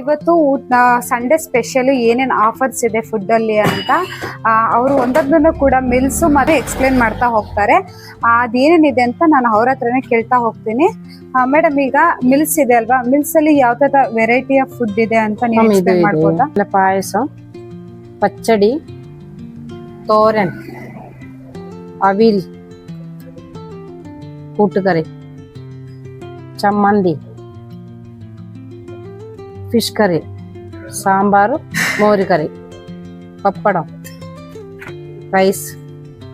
ಇವತ್ತು ಊಟ ಸಂಡೇ ಏನೇನು ಆಫರ್ಸ್ ಇದೆ ಫುಡ್ ಅಲ್ಲಿ ಅಂತ ಅವರು ಒಂದೊಂದನ್ನು ಕೂಡ ಮಿಲ್ಸ್ ಮತ್ತೆ ಎಕ್ಸ್ಪ್ಲೇನ್ ಮಾಡ್ತಾ ಹೋಗ್ತಾರೆ. ಅದೇನೇನಿದೆ ಅಂತ ನಾನು ಅವ್ರ ಹತ್ರನೇ ಕೇಳ್ತಾ ಹೋಗ್ತೀನಿ. ಮೇಡಮ್ ಈಗ ಮಿಲ್ಸ್ ಇದೆ ಅಲ್ವಾ? ಮಿಲ್ಸಲ್ಲಿ ಯಾವ ಥರ ವೆರೈಟಿ ಆಫ್ ಫುಡ್ ಇದೆ ಅಂತ ನೀವು payasa pachadi thoran avial koottukari chammanthi. Fish curry sambar mori curry pappada rice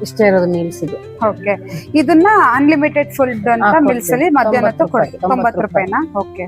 ಇಷ್ಟೇ ಇರೋದು ಮೀಲ್ಸ್ ಇದು ಓಕೆ ಇದನ್ನ ಅನ್ಲಿಮಿಟೆಡ್ ಫುಡ್ ಅಂತ ಮಿಲ್ಸ್ ಅಲ್ಲಿ. ಮಧ್ಯಾಹ್ನ ಹೊತ್ತು ತೊಂಬತ್ತು ರೂಪಾಯಿನ. ಓಕೆ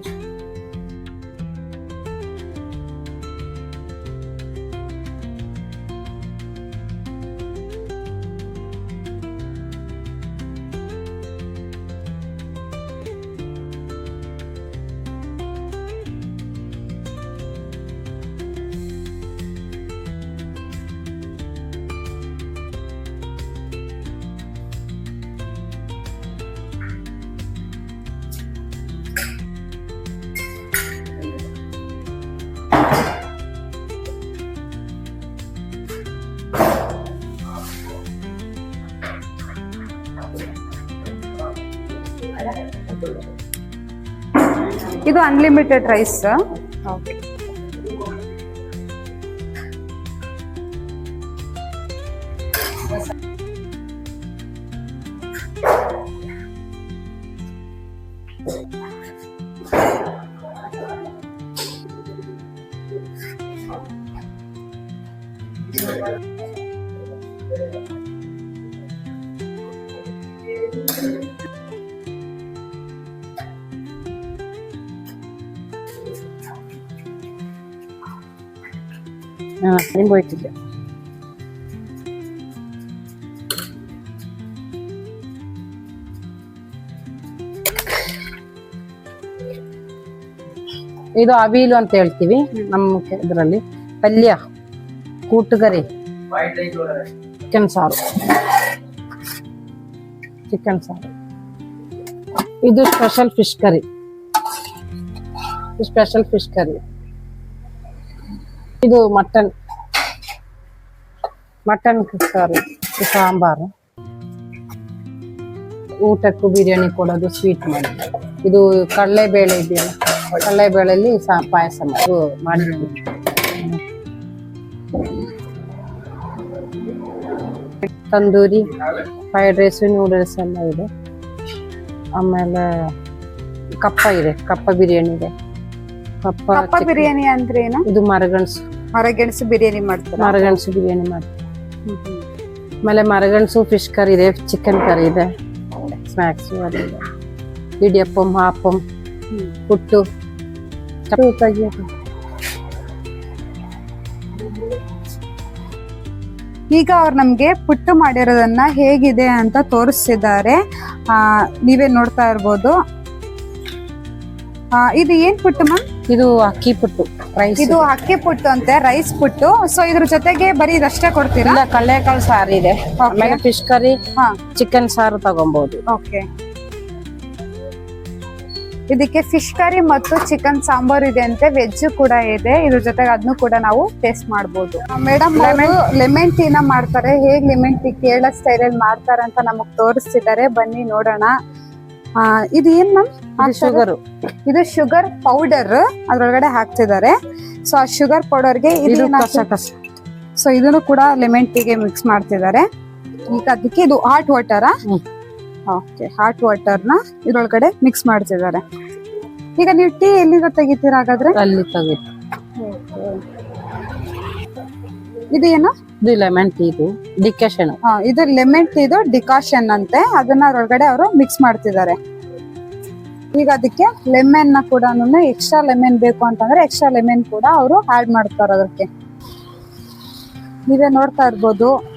ಇದು ಅನ್ಲಿಮಿಟೆಡ್ ರೈಸ್ ಓಕೆ ആ അത്രയും പോയിട്ടില്ല ಇದು ಅವಿಲು ಅಂತ ಹೇಳ್ತೀವಿ ನಮ್ಮ ಇದರಲ್ಲಿ ಪಲ್ಯ ಕೂಟುಗರಿ ಚಿಕನ್ ಸಾರು ಚಿಕನ್ ಸಾರು ಇದು special fish curry special fish curry ಇದು ಮಟನ್. ಮಟನ್ ಸಾರು, ಸಾಂಬಾರು. ಊಟಕ್ಕೂ ಬಿರಿಯಾನಿ ಕೊಡೋದು ಸ್ವೀಟ್ ಮಾಡಿ. ಇದು ಕಡಲೆಬೇಳೆ ಇದೆಯಲ್ಲ ಕಡಲೆಬೇಳೆಯಲ್ಲಿ ಸಾ ಪಾಯಸ ಮಾಡಿ. ತಂದೂರಿ ಫ್ರೈಡ್ ರೈಸ್ ನೂಡಲ್ಸ್ ಎಲ್ಲ ಇದೆ. ಆಮೇಲೆ ಕಪ್ಪ ಇದೆ, ಕಪ್ಪ ಬಿರಿಯಾನಿ ಇದೆ ಕಪ್ಪ ಕಪ್ಪ ಬಿರಿಯಾನಿ ಅಂದ್ರೆ ಏನು? ಇದು ಮರಗಣಸು. ಮರಗೆಣಸು ಬಿರಿಯಾನಿ ಮಾಡ್ತಾರೆ? ಮರಗಣಸು ಬಿರಿಯಾನಿ ಮಾಡ್ತಾರೆ ಆಮೇಲೆ ಮರಗಣಸು ಫಿಶ್ ಕರಿ ಇದೆ ಚಿಕನ್ ಕರಿ ಇದೆ ಸ್ನ್ಯಾಕ್ಸ್ ಅದಿದೆ ಇಡಿಯಪ್ಪಂ ಹಾಪಂ ಪುಟ್ಟು. ಈಗ ಅವ್ರು ನಮ್ಗೆ ಪುಟ್ಟು ಮಾಡಿರೋದನ್ನ ಹೇಗಿದೆ ಅಂತ ತೋರಿಸ್ತಿದ್ದಾರೆ. ಆ, ನೀವೇ ನೋಡ್ತಾ ಇರ್ಬೋದು. ಆ, ಇದು ಏನ್ ಪುಟ್ಟು ಮ್ಯಾಮ್? ಇದು ಅಕ್ಕಿ ಪುಟ್ಟು ರೈಸ್ ಇದು ಅಕ್ಕಿ ಪುಟ್ಟು ಅಂತೆ ರೈಸ್ ಪುಟ್ಟು. ಸೊ ಇದ್ರ ಜೊತೆಗೆ ಬರೀ ಇದಷ್ಟೇ ಕೊಡ್ತೀರಾ? ಇಲ್ಲ ಕಳ್ಳೆಕಾಳು ಸಾರು ಇದೆ. ಆಮೇಲೆ ಫಿಶ್ ಕರಿ ಹಾ. ಚಿಕನ್ ಸಾರು ತಗೊಬಹುದು ಓಕೆ ಇದಕ್ಕೆ ಫಿಶ್ ಕರಿ ಮತ್ತು ಚಿಕನ್ ಸಾಂಬಾರ್ ಇದೆ ಅಂತೆ ವೆಜ್ ಕೂಡ ಇದೆ. ಇದ್ರ ಜೊತೆಗೆ ಅದನ್ನು ಕೂಡ ನಾವು ಟೇಸ್ಟ್ ಮಾಡಬಹುದು ಮೇಡಮ್ ಲೆಮನ್ ಟೀನ ಮಾಡ್ತಾರೆ. ಹೇಗ್ ಲೆಮನ್ ಟೀ ಕೇರಳ ಸ್ಟೈಲ್ ಅಲ್ಲಿ ಮಾಡ್ತಾರೆ ಅಂತ ನಮಗ್ ತೋರಿಸ್ತಿದ್ದಾರೆ. ಬನ್ನಿ ನೋಡೋಣ. ಇದು ಏನ್ ಮ್ಯಾಮ್ ಶುಗರು. ಇದು ಶುಗರ್ ಪೌಡರ್ ಅದ್ರೊಳಗಡೆ ಹಾಕ್ತಿದ್ದಾರೆ. ಸೊ ಆ ಶುಗರ್ ಪೌಡರ್ಗೆ ಗೆ ಇದು ಸೊ ಇದನ್ನು ಕೂಡ ಲೆಮನ್ ಟೀಗೆ ಮಿಕ್ಸ್ ಮಾಡ್ತಿದ್ದಾರೆ. ಈಗ ಅದಕ್ಕೆ ಇದು ಹಾಟ್ ವಾಟರ್. ಓಕೆ ಹಾಟ್ನ ಇದ್ರೊಳಗಡೆ ಮಿಕ್ಸ್ ಮಾಡ್ತಿದ್ದಾರೆ. ಈಗ ನೀವು ಟೀ ಎಲ್ಲಿಂದ ತೆಗಿತೀರ ಹಾಗಾದ್ರೆ? ಅಲ್ಲಿ ತೆಗಿತ ಇದು ಏನು? ಇದು ಲೆಮನ್ ಟೀ ಇದು. ಡಿಕಾಶನ್ ಹಾ, ಇದು ಲೆಮನ್ ಟೀದು ಡಿಕಾಷನ್ ಅಂತೆ. ಅದನ್ನ ಅದ್ರೊಳಗಡೆ ಅವರು ಮಿಕ್ಸ್ ಮಾಡ್ತಿದ್ದಾರೆ. ಈಗ ಅದಕ್ಕೆ ಲೆಮನ್ನ ಕೂಡ ಎಕ್ಸ್ಟ್ರಾ ಲೆಮನ್ ಬೇಕು ಅಂತಂದ್ರೆ ಎಕ್ಸ್ಟ್ರಾ ಲೆಮನ್ ಕೂಡ ಅವರು ಆಡ್ ಮಾಡ್ತಾರೆ ಅದಕ್ಕೆ. ನೀವೇ ನೋಡ್ತಾ ಇರ್ಬೋದು.